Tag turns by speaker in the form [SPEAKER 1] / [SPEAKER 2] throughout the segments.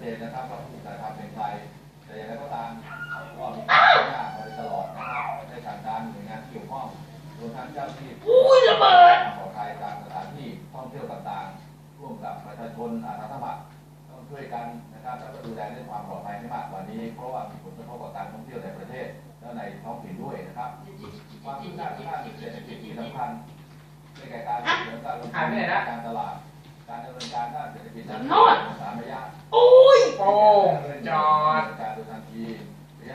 [SPEAKER 1] เจนนะครับว่าผู้กระทำเป็นใครแต่อย่างไรก็ตามก็มีความหน้ามาโดยตลอดนะครับในทางการหน่วยงานที่เกี่ยวข้องรวมทั้งเจ้าหน้าที่
[SPEAKER 2] อุ้ยระเบิด
[SPEAKER 1] ปลอดภัยตามสถานที่ท่องเที่ยวต่างๆ ร่วมกับประชาชนอาสาสมัครต้องช่วยกันนะครับแล้วก็ดูแลเรื่องความปลอดภัยให้มากกว่านี้ เพราะว่ามีผลกระทบกับการท่องเที่ยวในประเทศและในท้องถิ่นด้วยนะครับความคืบหน้าทางด้านเศรษฐกิจที่สำคัญในแก่การส่งเสริมการลงทุนการตลาด การดำเนินการด้านเศรษฐกิจด้านสามระยะ
[SPEAKER 2] อุ้ย
[SPEAKER 3] โป้งจอด
[SPEAKER 1] การโดยทันที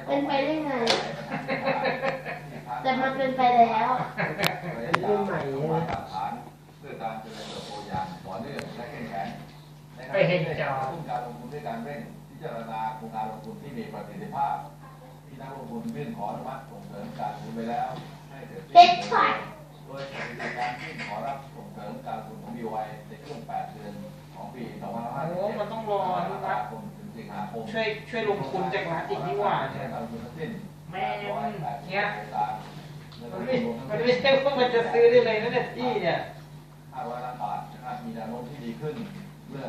[SPEAKER 4] เป็นไปได้ไง แต่มันเป็นไปแล้ว
[SPEAKER 1] ระยะยาวต้องวางรากฐานเพื่อการเจริญเติบโตอย่างต่อเนื่องและเข้มแข็งในขณะที่ได้กระตุ้นการลงทุนด้วยการเร่งพิจารณาโครงการลงทุนที่มีประสิทธิภาพที่นักลงทุนยื่นขออนุมัติส่งเสริมการลงทุนไปแล้วให้เสร็จสิ้น
[SPEAKER 4] เด็ดขาด
[SPEAKER 1] โดยปฏิบัติการยื่นขอรับส่งเส ริมการลงทุนของ BOI ในช่วง 8 เดือนของปี
[SPEAKER 3] โอ้
[SPEAKER 1] 2557
[SPEAKER 3] มันต้องรออนุมัติ
[SPEAKER 1] คมถึงสิงหาคม
[SPEAKER 3] ช่วยช่วยลงทุนจากรัฐอีกนี่หว่า
[SPEAKER 1] ใช้การลงทุนทั้งสิ้น
[SPEAKER 3] แม่งเนี่ย
[SPEAKER 1] มั
[SPEAKER 3] มันไม่มันไม่ใช่ว่ามันจะซื้อได้เลยนะเนี่ยที่เนี่ย
[SPEAKER 1] 500ล้านบาทนะครับมีแนวโน้มที่ดีขึ้น เมื่อ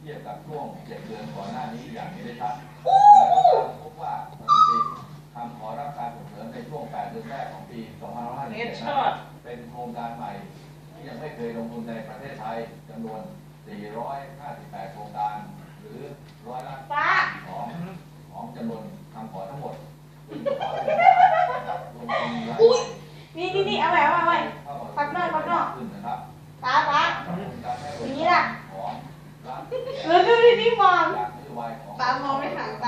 [SPEAKER 1] เทียบกับช่วง 7 เดือนก่อนหน้านี้อย่างนี้ได้ชัดพบว่าสถิติคำขอรับการส่งเสริมในช่วง 8 เดือนแรกของปี 2557
[SPEAKER 3] เน็ต
[SPEAKER 1] นั้น
[SPEAKER 3] ช็อต
[SPEAKER 1] เป็นโครงการใหม่ที่ ยังไม่เคยลงทุนในประเทศไทยจำนวน 458 โครงการ หรือร้อยละ
[SPEAKER 4] ป้า
[SPEAKER 1] ของของจำนวนคำขอทั้งหมดซึ่งขอให้ลงทุนราย
[SPEAKER 4] อุ๊ยนี่นี่นี่เอาไว้เอาไว้ปักหน่อยปักหน่อย
[SPEAKER 1] ขึ้นนะครับ
[SPEAKER 4] ป้าป้า
[SPEAKER 1] ขอบคุณการให้บ
[SPEAKER 4] อย่า
[SPEAKER 1] ริ
[SPEAKER 4] งนี้
[SPEAKER 1] กา
[SPEAKER 4] ล่ะ
[SPEAKER 1] รของรัฐ
[SPEAKER 4] เออดูดินี่มอง
[SPEAKER 1] จากนโยบายของ
[SPEAKER 4] ตามองไม่ห่างตา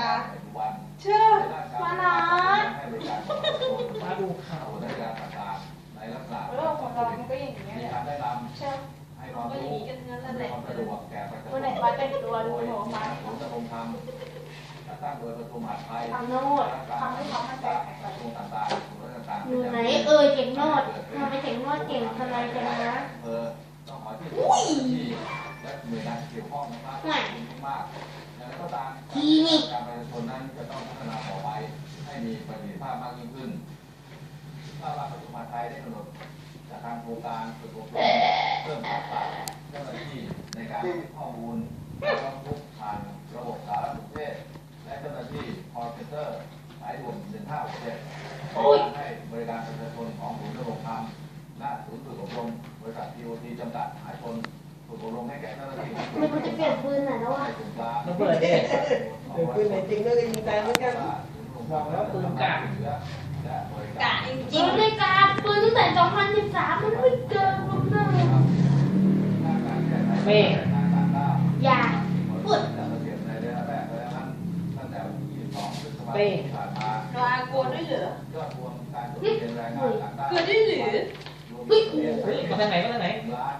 [SPEAKER 1] ความรู้ให้ความสะดวกแก่ประชาช
[SPEAKER 4] วัน
[SPEAKER 1] น
[SPEAKER 4] ไหนป้าแต่งตัวดู
[SPEAKER 1] โดย
[SPEAKER 4] หนูมา
[SPEAKER 1] ศูนย์ดำรงธรรมจัดตั้งโดยกระทรวงมหาดไทย
[SPEAKER 4] ทำโน้ตทำให้เขามันแตก
[SPEAKER 1] กระทรวงต่างๆศูนย์ต่างๆ
[SPEAKER 4] อยู่ไหนเออเจ๋งโน้ตทำไมเจ๋งโน้ตเก่งทำไมจังนะ
[SPEAKER 1] เออต้องขอที่
[SPEAKER 4] อุ้ย
[SPEAKER 1] ที่และหน่วยงานที่เกี่ยวข้องนะครับ
[SPEAKER 4] ไหน
[SPEAKER 1] ขอบคุณมากอย่างไรก็ตาม
[SPEAKER 4] คลินิก
[SPEAKER 1] การประชาชนนั้นจะต้องพัฒนาต่อไปให้มีประสิทธิภาพมากยิ่งขึ้นถ้าว่ากระทรวงมหาดไทยได้กำหนด จะทำโครงการฝึกอบรมเพิ่มทักษะเจ้าหน้าที่ในการให้ข้อมูลร้องทุกข์ผ่านระบบสารสนเทศและเจ้าหน้าที่ call center สายด่วน1567
[SPEAKER 4] โอ้ย
[SPEAKER 1] ให้บริการประชาชนของศูนย์ดำรงธรรมณศูนย์ฝึกอบรมบริษัท TOT จำกัดมหาชนฝึกอบรมให้แก่เจ้าหน้าที่
[SPEAKER 4] ไม่รู้จะเปลี่ยนปืนไหนแล้วอะ
[SPEAKER 1] ส่วนกลาง
[SPEAKER 3] ระเบิดเนี่ย
[SPEAKER 1] เดี๋ยวปืนไหนจริงแล้วก็ยิงตายเหมือนกัน
[SPEAKER 3] บอกแล้วปืนกะ
[SPEAKER 1] และบริ
[SPEAKER 4] กะ
[SPEAKER 1] การ
[SPEAKER 4] จริงเลยกาปืนตั้งแต่ 2013 มันไม่เกินหรอกนะ
[SPEAKER 3] เป้
[SPEAKER 4] อย่าพูด
[SPEAKER 1] เกษียณในระยะแรกระยะนั้นตั้งแต่วันที่22พฤษภาคม
[SPEAKER 3] เป้
[SPEAKER 1] ลานมา
[SPEAKER 5] รออาโกนด้วยเหรอ
[SPEAKER 1] ยอดรวมการจดทะเบียนแรงงานต่างด้าว
[SPEAKER 5] เกิดได้หรือ
[SPEAKER 1] วมจดทะเบียน
[SPEAKER 3] เฮ้ยมาทางไหนมาทางไหน
[SPEAKER 1] ล้าน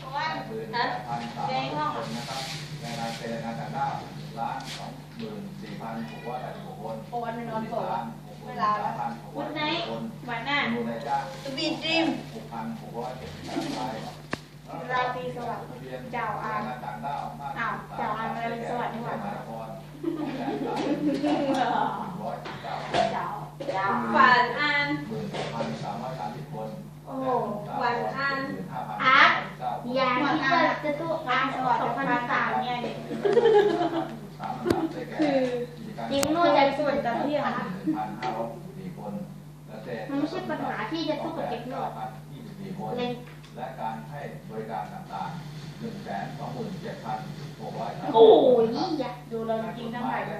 [SPEAKER 5] เพราะว่า
[SPEAKER 1] แปดหมื่นแปดพันสามร้อยคนรับแรงงานเป็นแรงงานต่างด้าวล้านสองหมื่นสี่พันหกร้อยแปดสิบหกคน
[SPEAKER 5] โอนไปนอนก่อน
[SPEAKER 1] เวลาละพันหกร้อยแปดสิบคน
[SPEAKER 5] วันหน้า
[SPEAKER 1] จำนวนนายจ้าง
[SPEAKER 5] สปีดดรีม
[SPEAKER 1] หกพันหกร้อยเจ็ดสิบแปดราย
[SPEAKER 4] ราตรีสวัสดิ์
[SPEAKER 1] ทะเบียน
[SPEAKER 4] เจ้าอาม
[SPEAKER 1] แรงงานต่างด้าวมก
[SPEAKER 4] อ้าวเจ้าอามราตรีสวัสดิ์นี่หว่า
[SPEAKER 1] มหานครแปดล้านหนึ่งร้อยสิบเก้า
[SPEAKER 4] เจ้าเจ้า
[SPEAKER 5] ฝันอัน
[SPEAKER 1] หมื่นหกพันสามร้อยสามสิบคน
[SPEAKER 4] โอ้โห
[SPEAKER 5] วันอัน
[SPEAKER 4] อาร์ตยาที่ว่าจะตู้อาร์ต2013เนี่ยเด็ก
[SPEAKER 1] คือ
[SPEAKER 4] จริงโน่นจะส่วนตะเพียง
[SPEAKER 1] มันไม่ใช่ปัญหาที่จะสู้กับเด็กโน่น
[SPEAKER 4] เล่น
[SPEAKER 1] และการให้บริการต่างๆ1 2 7 6 0
[SPEAKER 4] โอ้ยอยากดูเราจริงทั้งหลายเลย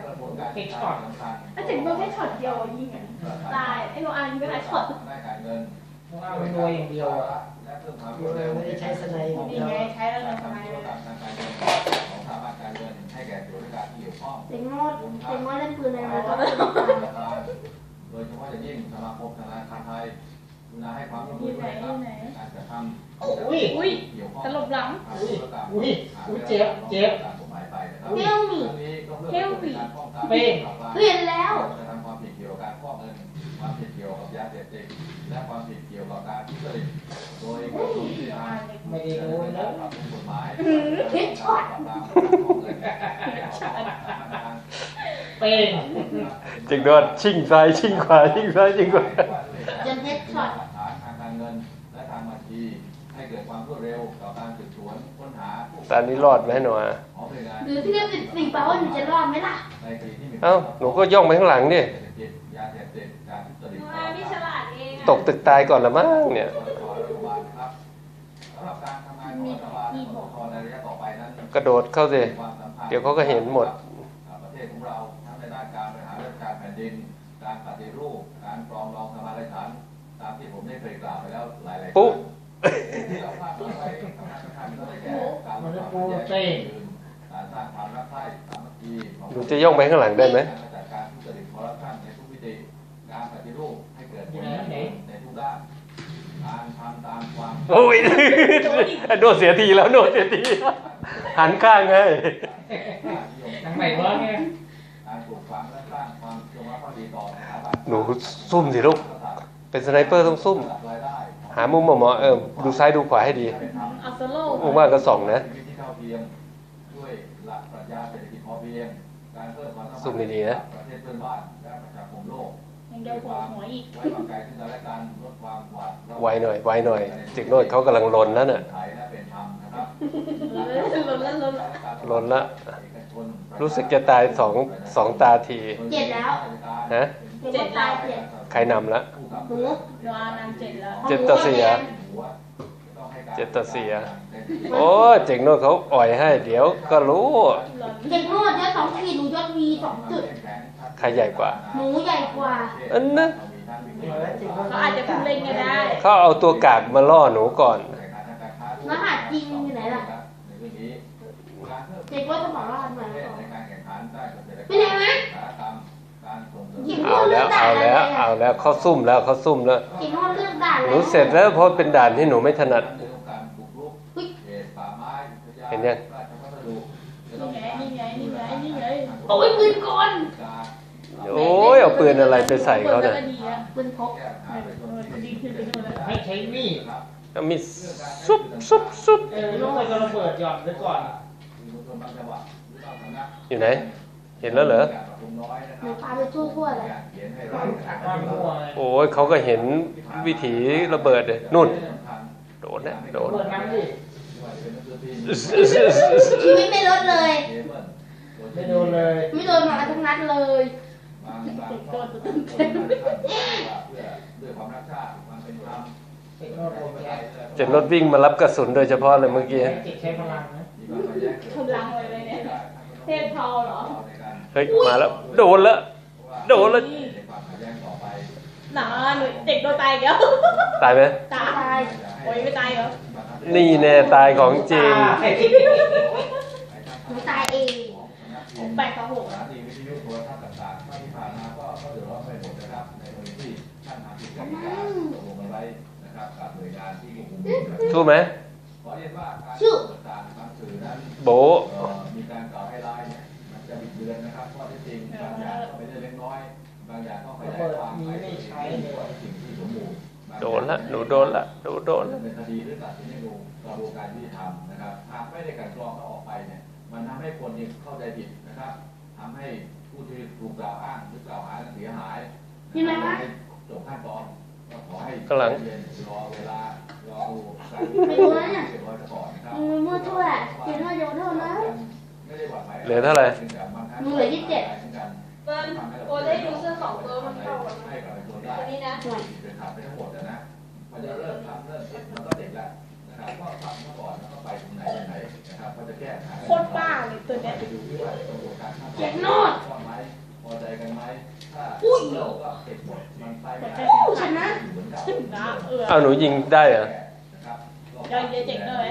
[SPEAKER 1] เอกช็อต
[SPEAKER 4] ถ้าถึงเราแค่ช็อตเดียวยิงอะตายไอ้โนอันก็หลายช็อต
[SPEAKER 1] ได้การเงิน
[SPEAKER 3] เพราะว่ามันรวยอย่างเดียวอะ
[SPEAKER 1] และเพิ่มความรวดเร็ว
[SPEAKER 2] ไม่ได้ใช้สไนด์อย่างเดี
[SPEAKER 4] นี่
[SPEAKER 2] ยว
[SPEAKER 4] ไงใช้แล้ว
[SPEAKER 1] กา
[SPEAKER 4] ไง
[SPEAKER 1] ร
[SPEAKER 4] ทำไม
[SPEAKER 1] ทำธุรกรรมทางการเงินของสถาบันการเงินให้แก่ส่วนราชการที่เกี่ยวข้อง
[SPEAKER 4] เจ๋งโน้ตเจ๋งโน้ตเล่นปืนในรถ
[SPEAKER 1] โดยเฉพาะอย่างยิ่งสมาคมธนาคารไทยกรุณาให้ ความร่วมมือด้วยนะครับในการจัดทำ
[SPEAKER 3] อุ้ย
[SPEAKER 4] อุ้ย
[SPEAKER 1] เกี่ยวข้อง
[SPEAKER 4] ตลบหลัง
[SPEAKER 3] อุ้ยอุ้ยอุ้ยเจ็บเจ็บ
[SPEAKER 1] การกฎหมายไปนะครับ
[SPEAKER 4] เฮลมี่
[SPEAKER 1] เรื่องนี้ก็เพื่อเป็นการป้องกัน
[SPEAKER 3] เป้ง
[SPEAKER 1] ปราบปราม
[SPEAKER 4] เปลี่ยนแล้ว
[SPEAKER 1] จะทำความผิดเกี่ยวกับการฟอกเงินความผิดเกี่ยวกับยาเสพติดและความผิดเกี่ยวกับการทุจริตโดยกระทรวงยุติธรรม
[SPEAKER 3] ไม่ได้โดน
[SPEAKER 1] แล้
[SPEAKER 3] ว
[SPEAKER 1] กฎหมาย
[SPEAKER 4] เฮดช็อต
[SPEAKER 1] ปราบปรามการฟอกเงินให้เอาเป้
[SPEAKER 6] จึงโดนชิ่งซ้ายชิ่งขวาชิ่งซ้ายชิ่งขวา
[SPEAKER 1] เงินและทางบัญชีให้เกิดความรวดเร็วต่อการสืบสวนค้นหาผู้
[SPEAKER 6] ตอนนี้รอดไหมหนูอะ
[SPEAKER 1] ขอไปน่วยงาน
[SPEAKER 4] หรือที่เรียกสิบสี่แปลว่าหนูจะรอดไหมล่ะ
[SPEAKER 1] ในคดีที่มี
[SPEAKER 6] เอ้าหนูก็ย่องไปข้างหลังดิ
[SPEAKER 1] ยาเสพติดยาเสพติดการทุจริต
[SPEAKER 5] หนูอาพี่ฉลาดเองอะ
[SPEAKER 6] ตกตึกตายก่อนละมั้งเนี่ย
[SPEAKER 1] ขอรัฐบาลครับสำหรับการทำงานของรัฐบาลขอในระยะต่อไปนั้น
[SPEAKER 6] กระโดดเข้าสิ
[SPEAKER 1] ความสัมพันธ์
[SPEAKER 6] เดี๋ยวเขาก็เห็นหมด
[SPEAKER 1] ประเทศของเราทั้งในด้านการบริหารราชการแผ่นดินการปฏิรูป เคยกล่าวไปแล้วหลายๆครั้ง
[SPEAKER 6] ปุ๊
[SPEAKER 1] ที่เราพลาดไว้สำคัญสำคัญก็ได้แก่การลดความขัดแย้งการสร้างความรักใคร่สามัคคีของ
[SPEAKER 6] หนูจะย่องไปข้างหลังได้ไหม
[SPEAKER 1] การจัดการทุจริตคอร์รัปชันในทุกมิติการปฏิรูปให้เกิดผลในทุกด้านการทำตามความ
[SPEAKER 6] โอ้ยโดนเสียทีแล้วโดนเสียทีหันข้างไง
[SPEAKER 3] ทางไหนวะเนี่ย
[SPEAKER 1] การปลูกฝังและสร้างความจงรักภักดีต่อสถาบัน
[SPEAKER 6] หนูซุ่มสิลูก เป็นสไนเปอร์ต้องซุ่ม
[SPEAKER 1] รายได้
[SPEAKER 6] หามุมเหมาะๆเออดูซ้ายดูขวาให้ดี
[SPEAKER 5] เอาสโลว์
[SPEAKER 6] ว่างๆก็ส่องนะ
[SPEAKER 1] ชีวิตที่เท่าเทียมด้วยหลักปรัชญาเศรษฐกิจพอเพียงการเพิ่มความสัมพันธ์
[SPEAKER 6] ซุ่มดีๆนะ
[SPEAKER 1] ประเทศเพื่อนบ้านและประชาคมโลก
[SPEAKER 5] ยังเดียวหัวหัวอีก
[SPEAKER 1] ไว้วางใจซึ่งกันและกันลดความหวาดระแวง
[SPEAKER 6] ไวหน่อยไวหน่อยจิกโนดเขากำลังลนแล้วน่ะ
[SPEAKER 1] ไทยและเป็นธรรมนะครับ
[SPEAKER 5] ล้นแล้วล้นแล้ว
[SPEAKER 6] ลนละรู้สึกจะตายสองสองตาที
[SPEAKER 4] เจ็ดแล้ว
[SPEAKER 6] ฮะ
[SPEAKER 4] หนูก็ตายเจ็ด
[SPEAKER 6] ใครนำละ
[SPEAKER 4] หนู
[SPEAKER 5] หนูอานำเจ็ดแล้ว
[SPEAKER 6] เจ็ดต่อสี่อะเจ็ดต่อสี่อะโอ้เจ๋งโนดเขาอ่อยให้ เดี๋ยวก็รู้
[SPEAKER 5] ล้น
[SPEAKER 4] เจ็ดโน่นยศสองขีดหนูยศวีสองจุด
[SPEAKER 6] ใครใหญ่กว่า
[SPEAKER 4] หนูใหญ่กว่า
[SPEAKER 6] อันนั้น
[SPEAKER 5] เขาอาจจะเพิ่งเล่นก็ได้
[SPEAKER 6] เขาเอาตัวกากมาล่อหนูก่อน
[SPEAKER 4] รหัสจริงอยู่ไหนล่ะเจ็ดว่าจะบอกรหัสมา
[SPEAKER 1] ใน
[SPEAKER 4] ก่อน
[SPEAKER 1] การแข่งขันได้เกษตรกร
[SPEAKER 4] ไปไหนวะ
[SPEAKER 1] เสริม
[SPEAKER 4] หยิบ
[SPEAKER 6] เอาแล้วเอาแล้วเอาแล้วเขาซุ่มแล้วเขาซุ่มแล้ว
[SPEAKER 4] เจ็ดโน่นเลือกด่าน
[SPEAKER 6] หนูเสร็จแล้วเพราะเป็นด่านที่หนูไม่ถนัด
[SPEAKER 1] เรื่องการปลูกรุก
[SPEAKER 4] อุ๊ย
[SPEAKER 1] เขตป่าไม้อุทยาน
[SPEAKER 6] เห็นยัง
[SPEAKER 1] ราชพัสดุ
[SPEAKER 5] นี่ไงนี่ไงนี่ไงนี่ไง
[SPEAKER 4] โอ้ยปืนกล
[SPEAKER 1] การ
[SPEAKER 6] โอ้ยเอาปืนอะไรไปใส่เขา
[SPEAKER 5] เนี่
[SPEAKER 6] เนี่ยย
[SPEAKER 5] ดีอะ
[SPEAKER 4] ปืนพก
[SPEAKER 1] แก้ปัญหาประชาชนที่
[SPEAKER 5] ดีขึ้นไปนู่นแล้ว
[SPEAKER 3] ให้ใช้มีด
[SPEAKER 1] ครับ
[SPEAKER 6] เอามีซุบซุบซุบ
[SPEAKER 3] เออลูกมันก็ระเบิดหย่อนไว้ก่อน
[SPEAKER 1] มีมวลชนบางจังหวัดหรือเจ้าคณะ
[SPEAKER 6] อยู่ไหน เห็นแล้วเหรอ
[SPEAKER 1] การปรับปรุงน้อยนะค
[SPEAKER 4] หนู
[SPEAKER 1] รับ
[SPEAKER 4] พาไปทั่วๆเลย
[SPEAKER 1] การเขียนให้เรานะครับ
[SPEAKER 3] วางมั่วเลย
[SPEAKER 6] โอ้ยเขาก็เห็นวิถีระเบิดเลยนู่น
[SPEAKER 1] สำคัญ
[SPEAKER 6] โดนนะโดน
[SPEAKER 3] เปิดน้ำดิ
[SPEAKER 1] ไม่ว่าจะเป็นหนังสือพิมพ์
[SPEAKER 4] ชีวิตไม่ลดเลย
[SPEAKER 1] เคเบิล
[SPEAKER 3] ไม่โดนเลย
[SPEAKER 4] ไม่โดนมาทั้งนัดเลย
[SPEAKER 1] บางบางข้อคนบางท่านว่าเพื่อด้วยความรักชาติความเป็นธรรม
[SPEAKER 3] เจ็ดโน่นโอเค
[SPEAKER 6] เจ็ดรถวิ่งมารับกระสุนโดยเฉพาะเลยเมื่อกี้
[SPEAKER 3] ใช้จิตใช้พลังนะ
[SPEAKER 5] กำลังเลยเนี่ย เทพทอเหรอ
[SPEAKER 6] เฮ้ย มาแล้ว โดนแล้ว โดนแล้ว
[SPEAKER 5] หนาหนูเด็กโดนตายอีกแล้ว
[SPEAKER 6] ตายไหม
[SPEAKER 5] ตายโอ้ยไม่ตายเหรอ
[SPEAKER 6] นี่แน่ตายของจริง
[SPEAKER 4] หนูตายเอง
[SPEAKER 5] ผมแปดต่อหก
[SPEAKER 1] สถานีวิทยุโทรทัศน์ต่างๆที่ผ่านมาก็ก็เดือดร้อนไปหมดนะครับในกรณีที่ท่านทำผิดกติกาตกลงกันไว้นะครับกับหน่วยงานที่ควบคุมอยู่นะครับ
[SPEAKER 6] สู้ไหม
[SPEAKER 1] ขอเรียนว่าการ
[SPEAKER 4] ชื่อ
[SPEAKER 1] ต่างๆบางสื่อนั้น
[SPEAKER 6] โบ
[SPEAKER 1] ปเป็นสิ่งที่สมบูรณ์บางอย่าง
[SPEAKER 6] โดนละหนูโดนละหนูโดนละ
[SPEAKER 1] เป็นคดีหรือตัดสินให้ดูกระบวนการยุติธรรมนะครับ หากไม่ได้กลันกรองแล้วออกไปเนี่ย มันทำให้คนเนี่ยเข้าใจผิดนะครับทำให้ผู้ที่ถูกกล่าวอ้างหรือกล่าวหานั้นเสียหาย
[SPEAKER 4] ยังไงวะ
[SPEAKER 1] จบขั้นตอนก็ขอให้
[SPEAKER 6] ข้างหลัง
[SPEAKER 1] เย็นรอเวลารอดูการ
[SPEAKER 4] ไม่รู้นะเนี่ย
[SPEAKER 1] เรียบร้อยซะก่อนนะครับ
[SPEAKER 4] มือมือทั่วแหละเจ็ดโน่นโยนโทษนะ
[SPEAKER 1] ไม่ได้หวั่นไหว
[SPEAKER 6] เหลือเท่าไหร่
[SPEAKER 4] หนูเหลือยี่สิบเจ็ด
[SPEAKER 5] เปิ้ลโอ้ได้ดูเสื้อสองตัวมันเข้ากันไหม
[SPEAKER 1] ให้กับประชาชนได้
[SPEAKER 5] ตัวนี้นะ
[SPEAKER 1] เป็นขับไปทั้งหมดนะพอจะเริ่มทำเริ่มคิดมันก็เด็กแล้วนะครับก็ทำเมื่อก่อนแล้วก็ไปตรงไหนยังไงนะครับก็จะแก้ปัญหา
[SPEAKER 5] โคตรบ้าเลยตัวเนี้ย
[SPEAKER 1] ไปดูที่ว่ากระบวนการขั้นตอน
[SPEAKER 4] เจ็ดโนด
[SPEAKER 1] ว่าไหมพอใจกันไหมถ้า
[SPEAKER 4] อุ้ย
[SPEAKER 1] เราก็เก็บหมดมันไปไม่ได้
[SPEAKER 4] ชนะ
[SPEAKER 1] เหมือนเก่า
[SPEAKER 5] นะเออ
[SPEAKER 6] เอาหนูยิงได้เหรอ
[SPEAKER 1] นะครับ
[SPEAKER 5] ยังเจ๊เจ๋งเลย